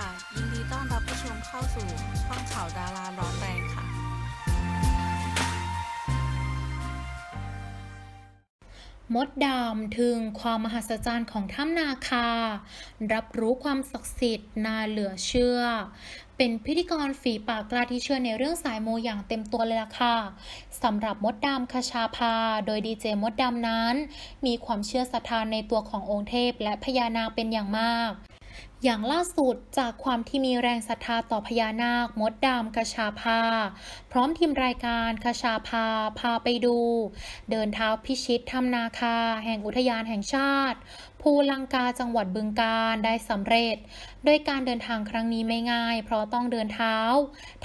ค่ะ ยินดีต้อนรับผู้ชมเข้าสู่ช่องข่าวดาราร้อนแรงค่ะ มดดำถึงความมหัศจรรย์ของถ้ำนาคา รับรู้ความศักดิ์สิทธิ์นาเหลือเชื่อ เป็นพิธีกรฝีปากกล้าที่เชื่อในเรื่องสายมูอย่างเต็มตัวเลยล่ะค่ะสำหรับมดดำคชาภา โดยดีเจมดดำนั้น มีความเชื่อศรัทธานในตัวขององค์เทพและพญานาคเป็นอย่างมาก อย่างล่าสุดจากความที่มีแรงศรัทธาต่อพญานาค มดดำกระชาพา พร้อมทีมรายการคชาพา พาไปดู เดินเท้าพิชิตทำนาคา แห่งอุทยานแห่งชาติ ภูลังกาจังหวัดบึงกาฬได้สำเร็จ โดยการเดินทางครั้งนี้ไม่ง่าย เพราะต้องเดินเท้า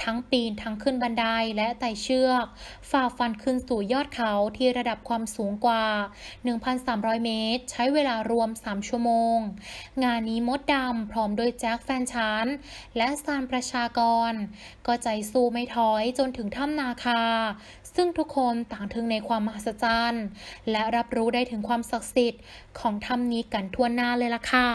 ทั้งปีนทั้งขึ้นบันไดและไต่เชือก ฝ่าฟันขึ้นสู่ยอดเขาที่ระดับความสูงกว่า 1,300 เมตร ใช้เวลารวม 3 ชั่วโมง งานนี้มดดำพร้อมด้วยแจ็คแฟนฉันและซานประชากร ก็ใจสู้ไม่ถอยจนถึงถ้ำนาคา ซึ่งทุกคนต่างถึงในความมหัศจรรย์ และรับรู้ได้ถึงความศักดิ์สิทธิ์ของถ้ำนี้กันทั่วหน้าเลยล่ะค่ะ